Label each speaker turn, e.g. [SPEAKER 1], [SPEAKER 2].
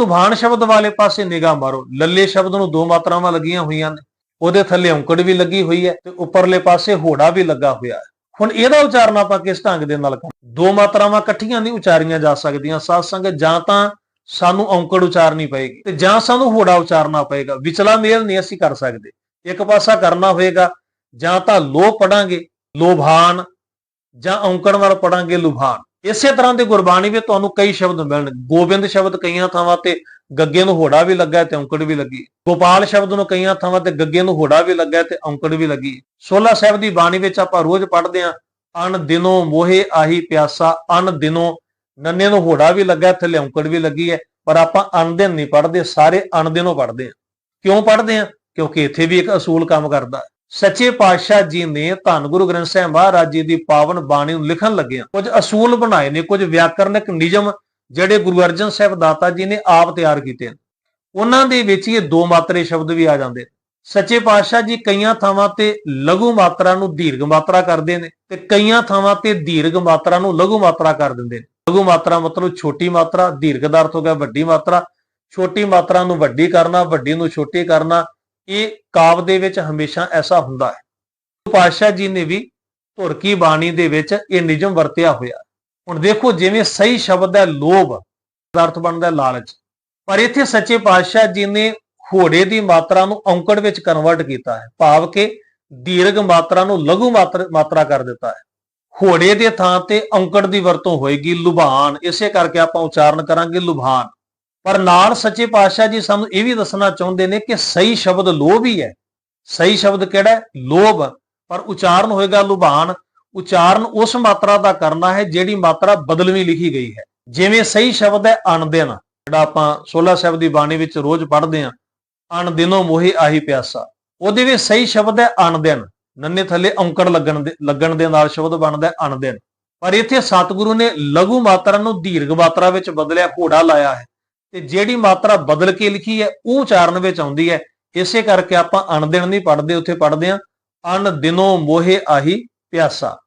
[SPEAKER 1] ਲੁਭਾਨ ਸ਼ਬਦ ਵਾਲੇ ਪਾਸੇ ਨਿਗਾਹ ਮਾਰੋ। ਲੱਲੇ ਸ਼ਬਦ ਨੂੰ ਦੋ ਮਾਤਰਾਵਾਂ ਲੱਗੀਆਂ ਹੋਈਆਂ ਨੇ। ਉਹਦੇ ਥੱਲੇ ਔਂਕੜ ਵੀ ਲੱਗੀ ਹੋਈ ਹੈ ਤੇ ਉੱਪਰਲੇ ਪਾਸੇ ਹੋੜਾ ਵੀ ਲੱਗਾ ਹੋਇਆ ਹੈ। ਹੁਣ ਇਹਦਾ ਉਚਾਰਨ ਆਪਾਂ ਕਿਸ ਢੰਗ ਦੇ ਨਾਲ ਕਰ ਦੋ ਮਾਤਰਾਵਾਂ ਇਕੱਠੀਆਂ ਨਹੀਂ ਉਚਾਰੀਆਂ ਜਾ ਸਕਦੀਆਂ। ਸਾਧ ਸੰਗਤ ਜਾਂ ਤਾਂ ਸਾਨੂੰ ਔਂਕੜ ਉਚਾਰਨੀ ਪਏਗੀ ਤੇ ਜਾਂ ਸਾਨੂੰ ਹੋੜਾ ਉਚਾਰਨਾ ਪਏਗਾ। ਵਿਚਲਾ ਮੇਲ ਨਹੀਂ ਅਸੀਂ ਕਰ ਸਕਦੇ। ਇੱਕ ਪਾਸਾ ਕਰਨਾ ਹੋਏਗਾ ਜਾਂ ਤਾਂ ਲੋ ਪੜਾਂਗੇ, ਲੋਭਾਨ ਜਾਂ ਔਂਕੜ ਨਾਲ ਪੜਾਂਗੇ, ਲੁਭਾਨ। ਇਸੇ ਤਰ੍ਹਾਂ ਦੀ ਗੁਰਬਾਣੀ ਵਿੱਚ ਤੁਹਾਨੂੰ ਕਈ ਸ਼ਬਦ ਮਿਲਣਗੇ ਗੋਬਿੰਦ ਸ਼ਬਦ ਕਈਆਂ ਥਾਵਾਂ ਤੇ ਗੱਗੇ ਨੂੰ ਹੋੜਾ ਵੀ ਲੱਗਾ ਤੇ ਔਂਕੜ ਵੀ ਲੱਗੀ। ਗੋਪਾਲ ਸ਼ਬਦ ਨੂੰ ਕਈਆਂ ਥਾਵਾਂ ਤੇ ਗੱਗੇ ਨੂੰ ਹੋੜਾ ਵੀ ਲੱਗਾ ਤੇ ਔਂਕੜ ਵੀ ਲੱਗੀ। ਹੈ। ਸੋਲਾ ਸਾਹਿਬ ਦੀ ਬਾਣੀ ਵਿੱਚ ਆਪਾਂ ਰੋਜ਼ ਪੜ੍ਹਦੇ ਹਾਂ ਅਣ ਦਿਨੋਂ ਮੋਹੇ ਆਹੀ ਪਿਆਸਾ ਅਣ ਦਿਨੋਂ ਨੰਨੇ ਨੂੰ ਹੋੜਾ ਵੀ ਲੱਗਾ ਹੈ, ਥੱਲੇ ਔਂਕੜ ਵੀ ਲੱਗੀ ਹੈ। ਪਰ ਆਪਾਂ ਅਣ ਦਿਨ ਨਹੀਂ ਪੜ੍ਹਦੇ ਸਾਰੇ ਅਣ ਦਿਨੋਂ ਪੜ੍ਹਦੇ ਹਾਂ। ਕਿਉਂ ਪੜ੍ਹਦੇ ਹਾਂ? ਕਿਉਂਕਿ ਇੱਥੇ ਵੀ ਇੱਕ ਅਸੂਲ ਕੰਮ ਕਰਦਾ। ਹੈ ਸੱਚੇ ਪਾਤਸ਼ਾਹ ਜੀ ਨੇ ਧੰਨ ਗੁਰੂ ਗ੍ਰੰਥ ਸਾਹਿਬ ਮਹਾਰਾਜ ਜੀ ਦੀ ਪਾਵਨ ਬਾਣੀ ਨੂੰ ਲਿਖਣ ਲੱਗਿਆ ਕੁਝ ਅਸੂਲ ਬਣਾਏ ਨੇ, ਕੁਝ ਵਿਆਕਰਨਿਕ ਨਿਯਮ ਜਿਹੜੇ ਗੁਰੂ ਅਰਜਨ ਸਾਹਿਬ ਦਾਤਾ ਜੀ ਨੇ ਆਪ ਤਿਆਰ ਕੀਤੇ ਨੇ। ਉਹਨਾਂ ਦੇ ਵਿੱਚ ਇਹ ਦੋ ਮਾਤਰੇ ਸ਼ਬਦ ਵੀ ਆ ਜਾਂਦੇ ਨੇ। ਸੱਚੇ ਪਾਤਸ਼ਾਹ ਜੀ ਕਈਆਂ ਥਾਵਾਂ ਤੇ ਲਘੂ ਮਾਤਰਾ ਨੂੰ ਦੀਰਘ ਮਾਤਰਾ ਕਰਦੇ ਨੇ ਤੇ ਕਈਆਂ ਥਾਵਾਂ ਤੇ ਦੀਰਘ ਮਾਤਰਾ ਨੂੰ ਲਘੂ ਮਾਤਰਾ ਕਰ ਦਿੰਦੇ ਨੇ। ਲਘੂ ਮਾਤਰਾ ਮਤਲਬ ਛੋਟੀ ਮਾਤਰਾ, ਦੀਰਘ ਦਾ ਅਰਥ ਹੋ ਗਿਆ ਵੱਡੀ ਮਾਤਰਾ। ਛੋਟੀ ਮਾਤਰਾ ਨੂੰ ਵੱਡੀ ਕਰਨਾ, ਵੱਡੀ ਨੂੰ ਛੋਟੀ ਕਰਨਾ ਇਹ ਕਾਵ ਦੇ ਵਿੱਚ ਹਮੇਸ਼ਾ ਐਸਾ ਹੁੰਦਾ ਹੈ। ਗੁਰੂ ਪਾਤਸ਼ਾਹ ਜੀ ਨੇ ਵੀ ਧੁਰ ਕੀ ਬਾਣੀ ਦੇ ਵਿੱਚ ਇਹ ਨਿਯਮ ਵਰਤਿਆ ਹੋਇਆ ਹੁਣ ਦੇਖੋ ਜਿਵੇਂ ਸਹੀ ਸ਼ਬਦ ਹੈ ਲੋਭ ਦਾ ਅਰਥ ਬਣਦਾ ਲਾਲਚ। ਪਰ ਇੱਥੇ ਸੱਚੇ ਪਾਤਸ਼ਾਹ ਜੀ ਨੇ ਹੋੜੇ ਦੀ ਮਾਤਰਾ ਨੂੰ ਔਂਕੜ ਵਿੱਚ ਕਨਵਰਟ ਕੀਤਾ ਹੈ। ਭਾਵ ਕਿ ਦੀਰਘ ਮਾਤਰਾ ਨੂੰ ਲਘੂ ਮਾਤਰ- ਮਾਤਰਾ ਕਰ ਦਿੱਤਾ ਹੈ। ਹੋੜੇ ਦੇ ਥਾਂ ਤੇ ਔਂਕੜ ਦੀ ਵਰਤੋਂ ਹੋਏਗੀ, ਲੁਭਾਨ। ਇਸੇ ਕਰਕੇ ਆਪਾਂ ਉਚਾਰਨ ਕਰਾਂਗੇ ਲੁਭਾਨ। ਪਰ ਨਾਲ ਸੱਚੇ ਪਾਤਸ਼ਾਹ ਜੀ ਸਾਨੂੰ ਇਹ ਵੀ ਦੱਸਣਾ ਚਾਹੁੰਦੇ ਨੇ ਕਿ ਸਹੀ ਸ਼ਬਦ ਲੋਭ ਹੀ ਹੈ। ਸਹੀ ਸ਼ਬਦ ਕਿਹੜਾ ਹੈ? ਲੋਭ। ਪਰ ਉਚਾਰਨ ਹੋਏਗਾ ਲੁਭਾਨ। ਉਚਾਰਨ ਉਸ ਮਾਤਰਾ ਦਾ ਕਰਨਾ ਹੈ ਜਿਹੜੀ ਮਾਤਰਾ ਬਦਲਵੀਂ ਲਿਖੀ ਗਈ ਹੈ। ਜਿਵੇਂ ਸਹੀ ਸ਼ਬਦ ਹੈ ਅਣਦਿਨ ਜਿਹੜਾ ਆਪਾਂ 16 ਸ਼ਬਦ ਦੀ ਬਾਣੀ ਵਿੱਚ ਰੋਜ਼ ਪੜ੍ਹਦੇ ਹਾਂ ਅਣਦਿਨੋ ਮੋਹੇ ਆਹੀ ਪਿਆਸਾ। ਉਹਦੇ ਵਿੱਚ ਸਹੀ ਸ਼ਬਦ ਹੈ ਅਣਦਿਨ ਨੰਨੇ ਥੱਲੇ ਔਂਕੜ ਲੱਗਣ ਦੇ ਲੱਗਣ ਦੇ ਨਾਲ ਸ਼ਬਦ ਬਣਦਾ ਹੈ ਅਣਦਿਨ ਪਰ ਇੱਥੇ ਸਤਿਗੁਰੂ ਨੇ ਲਘੂ ਮਾਤਰਾ ਨੂੰ ਦੀਰਘ ਮਾਤਰਾ ਵਿੱਚ ਬਦਲਿਆ, ਘੋੜਾ ਲਾਇਆ ਹੈ। ਤੇ ਜਿਹੜੀ ਮਾਤਰਾ ਬਦਲ ਕੇ ਲਿਖੀ ਹੈ, ਉਹ ਉਚਾਰਨ ਵਿੱਚ ਆਉਂਦੀ ਹੈ। ਇਸੇ ਕਰਕੇ ਆਪਾਂ ਅਣਦਿਨ ਨਹੀਂ ਪੜ੍ਹਦੇ, ਉੱਥੇ ਪੜ੍ਹਦੇ ਹਾਂ, ਅਣ ਦਿਨੋਂ ਮੋਹੇ ਆਹੀ ਪਿਆਸਾ।